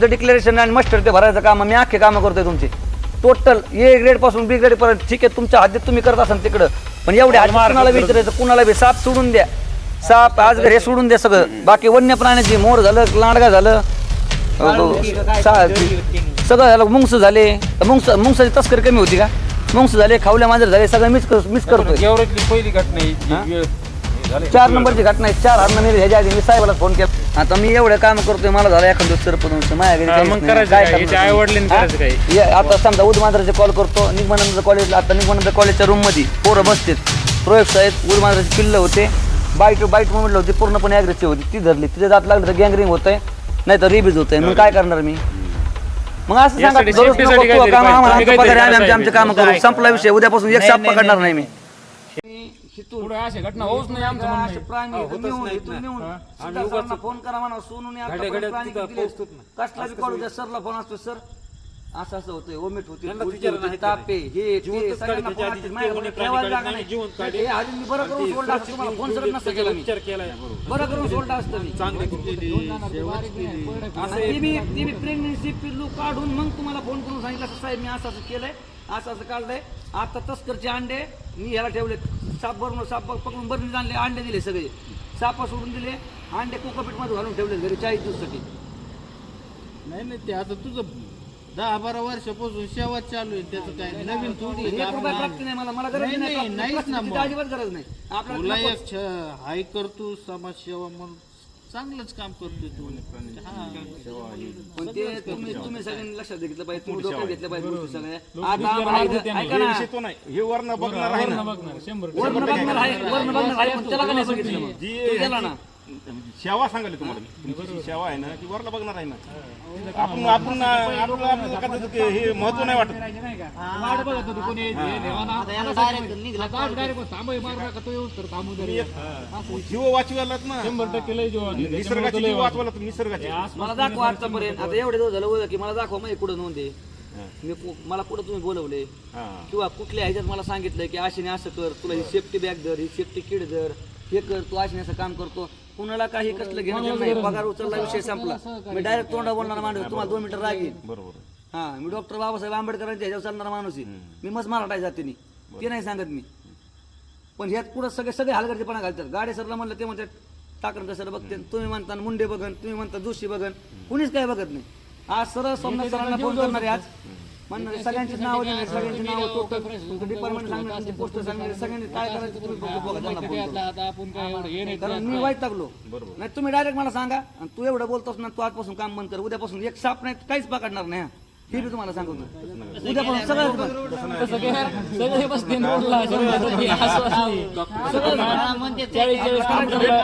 Declaration आणि muster ते भरायचं काम मी अख्खे कामं करतोय तुमचे. टोटल ए ग्रेडपासून बी ग्रेड पर्यंत ठीक आहे तुमच्या हद्दीत तुम्ही करत असाल तिकडं. पण एवढे हद्दीत कुणाला विचारायचं कुणाला बी साप सोडून द्या. साप आज हे सोडून द्या सगळं. बाकी वन्य प्राण्याची मोर झालं लांडगा झालं. सा- सगळं झालं मुंगस झाले. मुंगस मुंगसाची तस्करी कमी होती का? मुंगस झाले खावल्या मांजर झाले सगळं मिस मिस करतोय. गेवरातली पहिली घटना ही? जी? वेळ झाली. चार नंबरची घटना आहे चार मेरे ह्याच्या आधी मी साहेबाला फोन केला. आता मी एवढं काम करतोय मला झालं एखाद सरपंच माझ्या घरी हा, काहीच मग नाही. करायचं काय काय? करणार याच्या तुम्ही? आईवडिलांनी हा? करायचं काय? ये, आता समजा उदमांजराचे कॉल करतो निगमानंद कॉलेजला आता निगमानंद कॉलेजच्या रूममध्ये पोरं बसतेत प्रयोग आहेत उदमांजराचे पिल्लं होते बाईट बाईट म्हटलं होते पूर्णपणे अग्रेसिव्ह होती ती धरली तिथे जात लागलं तर गँगरिंग होतंय नाही तर रिबीज होतंय मग काय करणार मी मग असं सांगा यासाठी दररोज safety नको साठी तू काहीतरी काम पाहिजे. आम्हाला तुम्ही आमचं पगार आहे, काहीतरी आम्ही आमचे काम करू? संपला विषय उद्यापासून एक साप पकडणार नाही मी पुढे अशी घटना होऊच नाही आमचं म्हणणं आहे. फोन करा म्हणा सोनूने आता घड्या- घड्या प्राणी तिथं दिले. पोहोचतोच ना. कसला बी कळू द्या सरला फोन असतो सर असं असं होतंय ओमिट होते यांना उलटी विचारा होते, नाही ताप आहे, हे ते, जिवंतच सगळ्यांना फोन त्याच्या असते. ठेवायला जागा नाही. जिवंत. हे आधी मी बरं करून सोडलं असतं तुम्हाला फोन करत नसतं केलं मी विचार केलाय बरं करून सोडलं असतं मी चांगली केली आणि ती बी ती बी प्रेग्नेन्सी पिल्लू काढून मग तुम्हाला फोन करून सांगितलं असं साहेब मी असं असं केलंय असं असं काढलंय आता तस्करचे अंडे मी ह्याला ठेवले साप भरून साप पकडून बरणीत आणले अंडे दिले सगळे सापा सोडून दिले अंडे कोकोपीटमध्ये घालून ठेवले घरी चाळीस दिवसासाठी नाही नाही ते आता तुझं दहा बारा वर्षापासून सेवा चालू आहे त्याचं काय नवीन थोडी एक रुपया प्राप्ती नाही मला मला गरज नाही. नाहीच ना मग. अजिबात गरज नाही आपल्याला तुला नको. एक छ- हाय करतो समाजसेवा म्हणून चांगलंच काम करतोय तू हा. पण ते तुम्ही तुम्ही सगळ्यांनी लक्षात घेतलं पाहिजे तुम्ही डोक्यात घेतलं पाहिजे गोष्टी सगळ्या. आता आम्हाला इथं- ऐका ना. विषय तो नाही. हे वर्ण बघणार आहे ना. बघणार शंभर वर्ण बघणार आहे. वर्ण बघणार आहे. पण त्याला का नाही बघितलं मग? जी तो गेला ना. सेवा सांगायला तुम्हाला मी. तुमची जी सेवा आहे ना ती वर्ण बघणार आहे ना. आपण आपण ते हे महत्त्व नाही वाटत. वाट बघत होतो कोणी हे. देवाना. आता direct थांबय मारू नका, तो येऊस तर थांबू दे रे. जीव वाचवायलात ना. शंभर टक्के लय जीवन आहे. निसर्गाची जीव वाचवायला तर निसर्गाची. मला दाखवा आतापर्यंत. आता एवढे दिवस झालं उद्या की मला दाखवा मग कुठं नोंद आहे. मी कु- मला कुठं तुम्ही बोलवले? हा. किंवा कुठल्या ह्याच्यात मला सांगितलं की अशाने असं कर. तुला ही सेफ्टी बॅग धर ही सेफ्टी किट धर. हे कर तू अशाने असं काम करतो. कुणाला काही कसलं घेणं देणं नाही. पगार उचलला विषय संपला. मी डायरेक्ट तोंडा बोलणार माणूस तुम्हाला दोन मिनिटं राग येईल. बरोबर हा मी डॉक्टर बाबासाहेब आंबेडकरांच्या ह्याच्यावर चालणारा माणूस आहे. मी मस्त मराठा जातीने. ते नाही सांगत मी. पण ह्यात पुढं सगळे सगळे हलगर्जीपणा घालतात. गाडी सरला म्हणलं ते म्हणतात टाकरण सर बघते. तुम्ही म्हणता मुंडे बघन तुम्ही म्हणता जोशी बघन. कुणीच काय बघत नाही. आज सरळ सोमनाथ सरांना फोन करणार आहे आज. आहे, सगळ्यांचीच नावं सगळ्यांची नावं टोटल डिपार्टमेंट सांगणार तुमचे पोस्ट सांगणार सगळ्यांनी काय करायचं तुम्ही बघा त्यांना करून. कारण मी वाईट टाकलो नाही तुम्ही डायरेक्ट मला सांगा आणि तू एवढं बोलतोस ना तू आजपासून काम बंद कर उद्यापासून एक साप नाही काहीच पकडणार नाही हा. हे मी तुम्हाला सांगतो. असं नाही. चाळीस चाळीस किलोमीटरला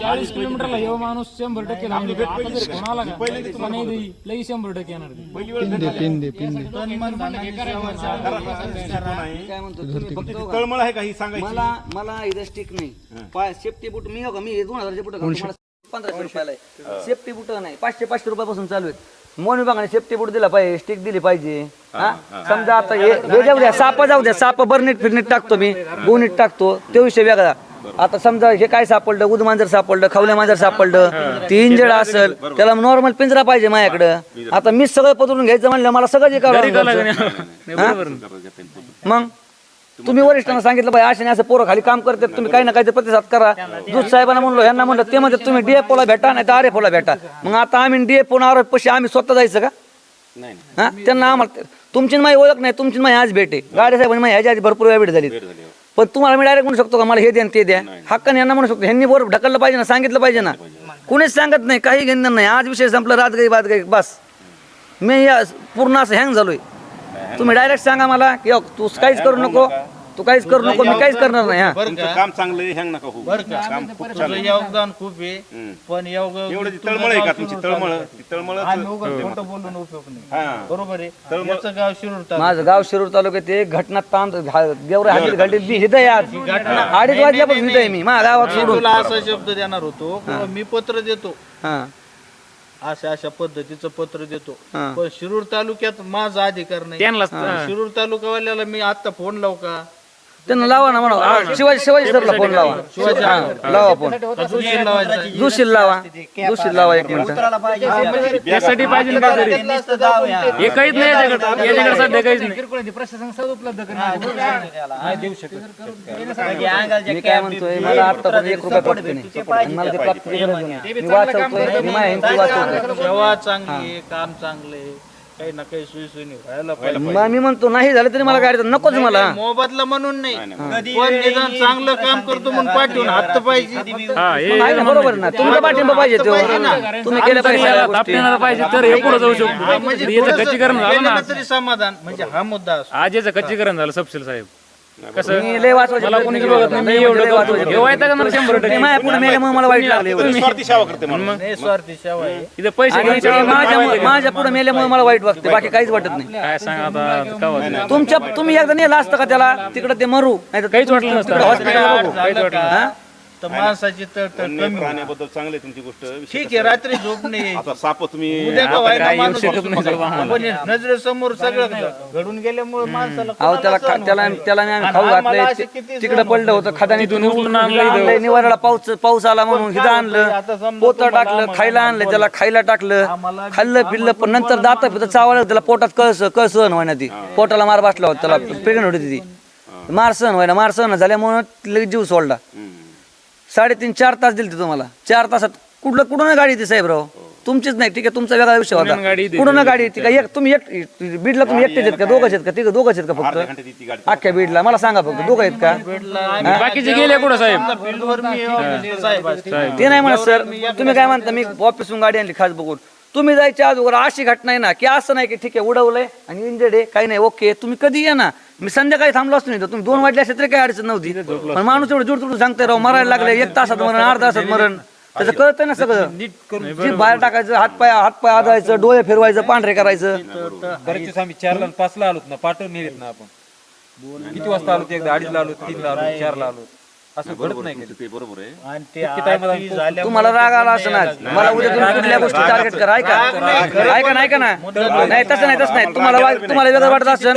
चाळीस किलोमीटरला येऊ. माणूस शंभर टक्के लांब. येतो. आता जर फोन आला का? तर नाही देई. लई शंभर टक्के येणार ते. पहिली वेळ झाली. मी काय म्हणतो तुम्ही? फक्त बघा. तळमळ आहे का ही सांगायची? मला मला इथं स्टिक नाही. पाय सेफ्टी बूट मी हो का मी हे दोन हजारचे बूट पंधराशे रुपयाला आहे. सेफ्टी बूट नाही. पाचशे पाचशे रुपयापासून चालू आहेत. मोन विभागाने सेफ्टी बूट दिला पाहिजे स्टिक दिली पाहिजे. हा समजा आता हे हे जाऊ द्या साप जाऊ द्या साप बरणीत फिरणीत टाकतो मी गोणीत टाकतो तो विषय वेगळा. आता समजा हे काय सापडलं उद मांजर सापडलं खवल्या मांजर सापडलं ती इंजड असेल त्याला नॉर्मल पिंजरा पाहिजे माझ्याकडं. आता मी सगळं पदरून घ्यायचं म्हणलं मला सगळं जे करावं मग? तुम्ही वरिष्ठांना सांगितलं पाहिजे अशाने असं पोरं खाली काम करतात तुम्ही काही ना काही प्रतिसाद करा. दूध साहेबांना म्हणलो यांना म्हणलं ते म्हणतात तुम्ही डीएफओला भेटा नाही तर आरएफओला भेटा. मग आता आम्ही डीएफओ आर पशी आम्ही स्वतः जायचं का? हा? त्यांना आम्हाला तुमची माझी ओळख नाही तुमची माझी आज भेटे गाडी साहेबांनी माझी ह्याच्या आधी भरपूर वेळा भेट झाली. पण तुम्हाला मी डायरेक्ट म्हणू शकतो का? मला हे द्या ते द्या. हक्काने यांना म्हणू शकतो. ह्यांनी बरोबर ढकललं पाहिजे ना सांगितलं पाहिजे ना. कुणीच सांगत नाही काही घेणं नाही. आज विषय संपला रात गई बात गई बस. मी या पूर्ण असं हँग झालोय. तुम्ही डायरेक्ट सांगा मला की "अहो, तू काहीच करू नको तू काहीच करू नको मी काहीच करणार नाही हा. तुमचं काम चांगलं आहे हँग नका होऊ. बरं का? काम खूप तुझं छान आहे. योगदान खूप आहे हम्म. पण योगदान एवढं ती तळमळ आहे का तुमची? तळमळ. ती तळमळ खोटं बोलून उपयोग नाही. हा. बरोबर आहे. याचं गाव शिरूर तालुका. माझं गाव शिरूर तालुक्यात एक घटना ताण गेवरा हातीत घडली मी हिथं आहे आज. अडीच वाजल्यापासून हिथं आहे मी माझ्या गावात मी सोडून. तुला असा शब्द देणार होतो मी पत्र देतो. हा. अशा अशा पद्धतीचं पत्र देतो. हा. पण शिरूर तालुक्यात माझा अधिकार नाही. त्यांनाच शिरूर तालुकावाल्याला मी आता फोन लावू का? त्यांना लावा ना म्हणा. शिवाजी शिवाजी सरला फोन लावा. हा, लावा फोन. जोशील लावा. जोशील लावा एक मिनिट. यासाठी पाहिजे ना काहीतरी. हे काहीच नाही याच्याकडे. याच्याकडे सध्या काहीच नाही. प्रशासन सहज उपलब्ध मी काय म्हणतोय मला आतापर्यंत एक रुपया प्राप्ती नाही. आणि मला ते नाही. मी वाचवतोय मी माझ्या हिमती वाचवतोय. सेवा चांगली आहे काम चांगलं काही ना काही सोयीसोयी व्हायला पाहिजे. मग मी म्हणतो नाही झालं तरी मला गाडी नकोच मला. मोबदला म्हणून नाही. निदान चांगलं काम करतो म्हणून पाठवून हात पाहिजे. हा हे आहे ना बरोबर ना. तुमचा पाठिंबा पाहिजे तो. तुम्ही केलं पाहिजे सगळ्या गोष्टी. आपल्याला पाहिजे तर हे पुढे जाऊ शकतो. म्हणजे याचं थोडंसं खच्चीकरण झालं ना. केलं तरी समाधान. म्हणजे हा मुद्दा असतो. आज याचं खच्चीकरण झालं सपशेल साहेब. कसं? मी लय वाचवायचे मला कोणी बघत नाही मी एवढं करतो. हे वायता का मला शंभर टक्के? माझ्या पुढे मेल्यामुळे मला वाईट लागले स्वार्थी सेवा करते म्हणून निस्वार्थी सेवा आहे. इथं पैसे आणि घेऊन ते माझ्या माझ्या पुढे मेल्यामुळे मला वाईट वाटते बाकी काहीच वाटत नाही. काय सांग आता का वाटलं? तुमच्या तुम्ही एकदा नेलं असतं का त्याला? तिकडे ते मरू नाही काहीच वाटलं नसतं. हॉस्पिटल काहीच वाटलं हा? तर माणसाची तळतळ वन्य कमी. प्राण्याबद्दल चांगली आहे तुमची गोष्ट ठीक आहे रात्री झोप नाही यायची. आता साप तुम्ही उद्या का व्हायला काय येऊ माणूस शकत नाही सर्व आम्हाला. पण नजरेसमोर सगळं घडून गेल्यामुळे माणसाला अहो त्याला कोणाला खा- त्याला त्याला मी आम्ही खाऊ आम्हाला असे घातलंय तिकडे पडलं होतं खदानी तिथून उचलून. आणलंय निवाराला पाऊस पाऊस आला म्हणून हिथं आता आणलं समजा पोतं तुम्हाला टाकलं आम्हाला खायला आणलं त्याला खायला टाकलं. खाल्लं पिल्लं पण नंतर दात पितं चावलं त्याला पोटात कळस कळस व्हायना ती. पोटाला मार बसला होता त्याला प्रेग्नंट होती ती. मार सहन व्हायना मार सहन झाल्यामुळे लगेच जीव सोडला हम्म. साडेतीन चार तास दिले तुम्हाला. चार तासात कुठलं कुठून गाडी येते साहेबराव तुमचीच नाही ठीक आहे तुमचा वेगळा विषय गाडी होता. कुठून गाडी येते? का एक तुम्ही एक बीडला तुम्ही एकटेच आहेत का? दोघंच आहेत का? तिघं दोघंच आहेत का फक्त? ती गाडी. अख्ख्या बीडला. मला सांगा फक्त दोघं आहेत का? बाकीचे गेले कुठं साहेब? फील्डवर मी officer साहेब. ते नाही म्हणत सर तुम्ही काय म्हणता मी ऑफिसून गाडी आणली खास बघून. तुम्ही जायच्या अगोदर अशी घटना आहे ना की असं नाही की ठीक आहे उडवलंय आणि इंजर्ड आहे काही नाही ओके तुम्ही कधी या ना. मी संध्याकाळी थांबलो असतो नाही तर तुम्ही दोन वाजले असते तरी काही अडचण नव्हती. पण माणूस एवढं जुड जुड सांगते राव मरायला लागले एक तासात मरण अर्धा तासात मरण. त्याचं कळतंय ना सगळं. जी बाहेर टाकायचं हात पाय हात पाय आदायचं डोळे फिरवायचं पांढरे करायचं. बरेच आम्ही चारला पाचला आलोत ना पाठवून नेलेत ना आपण. किती वाजता आलो एकदा? अडीचला आलो तीनला आलो चारला आलो असं घडत नाही कधी. ते बरोबर आहे. आणि ते आरती झाल्यामुळे तुम्हाला राग आला असं ना मला उद्या तुम्ही कुठल्या गोष्टी टार्गेट करा ऐका. ऐका नाही का ना नाही तसं नाही तसं नाही. तुम्हाला वा- तुम्हाला वेगळं वाटत असेल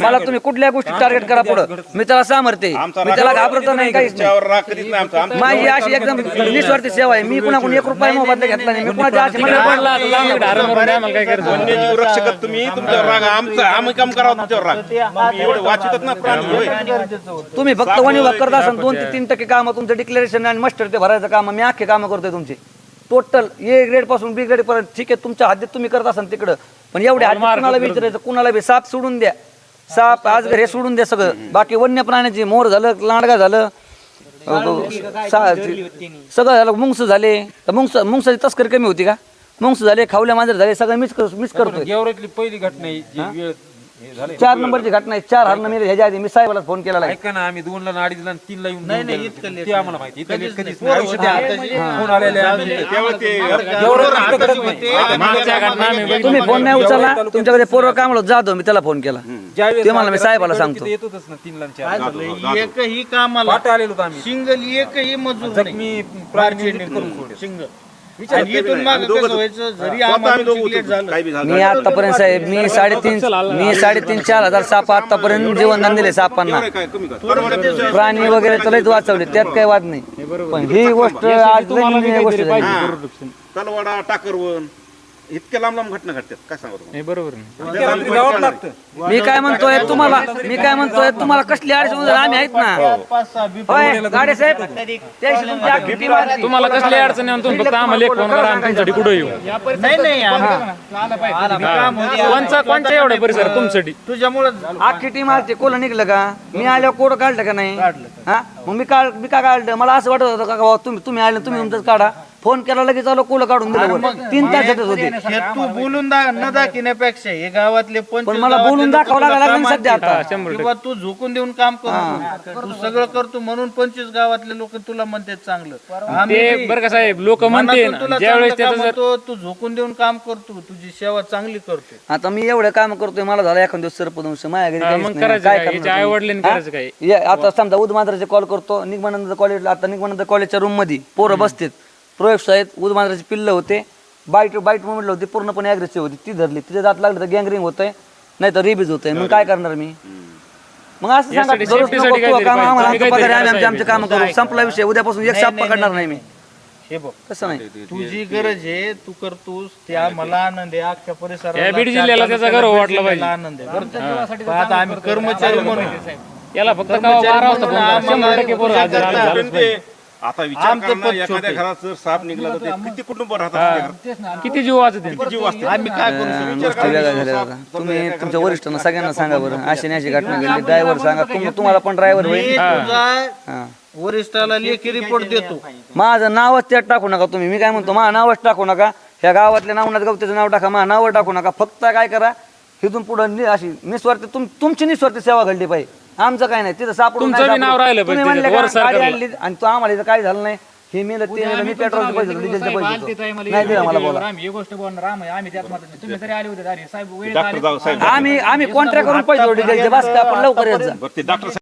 मला तुम्ही कुठल्या गोष्टी टार्गेट करा पुढं. मी त्याला सामर्थ्य मी त्याला घाबरत नाही काहीच नाही. त्याच्यावर राग कधीच नाही आमचा. आमचा माझी अशी एकदम निस्वार्थी सेवा आहे. मी कुणाकडून एक रुपया मोबदला घेतला नाही. मी कुणाच्या अशी पडला काय करायचं वन्यजीव रक्षक तुम्ही तुमच्यावर राग आमचा आम्ही काम करावं तुमच्यावर राग. तुम्ही एवढे वाचितात ना प्राणी. होय तुम्ही फक्त वणी विभाग करत असाल दोन ते तीन टक्के काम तुमचं डिक्लेरेशन आणि मस्टर ते भरायचं काम मी अख्खे कामं करतोय तुमचे. टोटल ए ग्रेडपासून बी ग्रेड पर्यंत ठीक आहे तुमच्या हद्दीत तुम्ही करत असाल तिकडं. पण एवढे हद्दीत कुणाला विचारायचं कुणाला बी साप सोडून द्या. साप आज हे सोडून द्या सगळं. बाकी वन्य प्राण्याची मोर झालं लांडगा झालं सा- सगळं झालं. मुंगस झाले. तर मुंगस मुंगसाची तस्करी कमी होती का? मुंगस झाले खावल्या मांजर झाले सगळं मिस कर मिस करतोय. गेवरातली पहिली घटना आहे जी वेळ झाले चार नंबरची घटना आहे. चार हरण मेले ह्याच्या आधी मी साहेबाला फोन केलेला आहे. ऐका ना आम्ही दोनला आणि अडीचला आणि तीनला येऊन नाही, घेऊन नाही, गेलो. इतकं late ते आम्हाला माहिती इतकं कधीच late कधीच नाही. नाही. आयुष्यात आताची- आताची फोन आलेले आम्ही तेव्हा ते गेवरात इतकं घडत नाही. मागच्या घटना आम्ही बघितल्या. तुम्ही फोन नाही उचलला. तुमच्याकडे पोरं काम होतं जाधव मी त्याला फोन केला. ज्यावेळेस ते मला मी साहेबाला सांगतो. येतोच ना तीनला आणि काय चारला. झालं एकही कामाला पाठ आलेलो होतो आम्ही. सिंगल एकही मजूर नाही. जखमी प्राणी करून सोडले. सिंगल. आणि इथून मागं कसं व्हायचं? जरी आम्हाला. झालं. मी आतापर्यंत साहेब मी साडेतीन मी साडेतीन चार हजार साप आतापर्यंत जीवनदान दिले सापांना. प्राणी वगैरे तर वाचवले त्यात काही वाद नाही. पण ही गोष्ट आज या गोष्टी झाली. तलवाडा टाकरवन इतक्या लांब लांब घटना घडतात काय सांगू तुम्हाला? हे बरोबर आहे. मी काय म्हणतोय तुम्हाला मी काय म्हणतोय तुम्हाला कसली अडचण? आम्ही आहेत ना. पाच सहा बी होय गाडे साहेब तुमची. तुम्हाला कसली अडचण आहे तुम्ही फक्त आम्हाला एक फोन करा आम्ही तुमच्यासाठी कुठं येऊ? नाही नाही. कोणचा कोणचा एवढा परिसर तुमच्यासाठी? तुझ्यामुळे अख्खी टीम आलती. कोलं निघलं का? मी आल्यावर कोड काढलं का नाही? हा? मग मी काढ मी का काढलं? मला असं वाटत होतं का तुम्ही तुम्ही आले तुम्ही तुमचंच काढा. फोन केला लगेच आलो कोलं काढून दिलं वर. तीन तासातच होते. हे तू बोलून दा न दाखिण्यापेक्षा हे गावातले पण मला गावातले बोलून दाखवावं तुला लागलं ना सध्या आता. शंभर किंवा तू झोकून देऊन काम करतो तू सगळं करतो म्हणून पंचवीस गावातले लोक तुला म्हणतात चांगलं. आम्ही ते बी बरं का साहेब लोक म्हणते मनातून तुला ज्यावेळेस चांगलं त्याचं काम होतं, तू झोकून देऊन काम करतो तुझी सेवा चांगली करतो. आता मी एवढं काम करतोय मला झालं एखाद दिवस सरपंच माझ्या घरी हा, काहीच मग नाही. करायचं काय याच्या? करायचं आता समजा उदमांद्राचे कॉल करतो निगमानंद कॉलेज आता निगमानंद कॉलेजच्या रूममध्ये पोरं बसतात. प्रयोगशाळेत उदमांद्राचे पिल्ल होते. बाईट बाईट म्हटलं होती पूर्णपणे अग्रेसिव्ह होती. ती धरली. तिथे जात लागलं तर गँगरिंग होतंय नाही तर रिबीज होतंय. मग काय करणार मी? मग असं सांगा यासाठी दररोज safety साठी काम. आम्हाला पगार आहे, आम्ही करा आमचे काम करू. संपला विषय. उद्यापासून एक साप पकडणार नाही. मी. हे बघ. कसं नाही. तुझी गरज आहे तू करतोस त्या मला आनंद आहे. अख्ख्या परिसराला या बीड जिल्ह्याला त्याचा गर्व वाटला पाहिजे. आनंद आहे. बरं का? पण आता आम्ही कर्मचारी म्हणून. याला फक्त कावा बारा वाजता फोन करा. शंभर टक्के पोरं हजर हजर झालंच पण ते आता विचार आमचं करा ना, पद एखाद्या छोटे. घरात जर साप निघला तर ते किती कुटुंब राहतात त्या घरात? किती जीव वाचत? किती जीव असतात आम्ही काय करू? शकतो झाल्या. दादा तुम्ही तुमच्या वरिष्ठांना सगळ्यांना सांगा बरं. अशी नाही अशी घटना घडली. ड्रायव्हर सांगा तुम- तुम्हाला पण ड्रायव्हर मी होईल तुझा हा. वरिष्ठाला लेखी रिपोर्ट देतो. माझं नावच त्यात टाकू नका तुम्ही. मी काय म्हणतो माझं नावच टाकू नका. ह्या गावातल्या नावनात गवतीचं नाव टाका. माझं नाव टाकू नका. फक्त काय करा इथून पुढे अशी निस्वार्थ तुम तुमची निस्वार्थ सेवा घडली पाहिजे. आमचं काय नाही तिथं सापडून तुमचं नाही बी नाव सापडून. राहिलं तुम्ही पाहिजे म्हणले वर का, गाडी सरकारला. आणली आणि तो आम्हाला इथं काय झालं नाही हे मेलं ते मेलं मी पेट्रोलचे पैसे देतो, डिझेलचे पैसे देतो नाही दिला मला बोला आम्ही ही गोष्ट बोलणार आम्ही आम्ही त्यात मात्र नाही. तुम्ही तरी आले होते अरे साहेब वेळेत डॉक्टर आले जाऊ साहेब आम्ही आम्ही कॉन्ट्रॅक्ट करून पैसे डिझेलचे बस आपण लवकर येत जा बरं ते डॉक्टर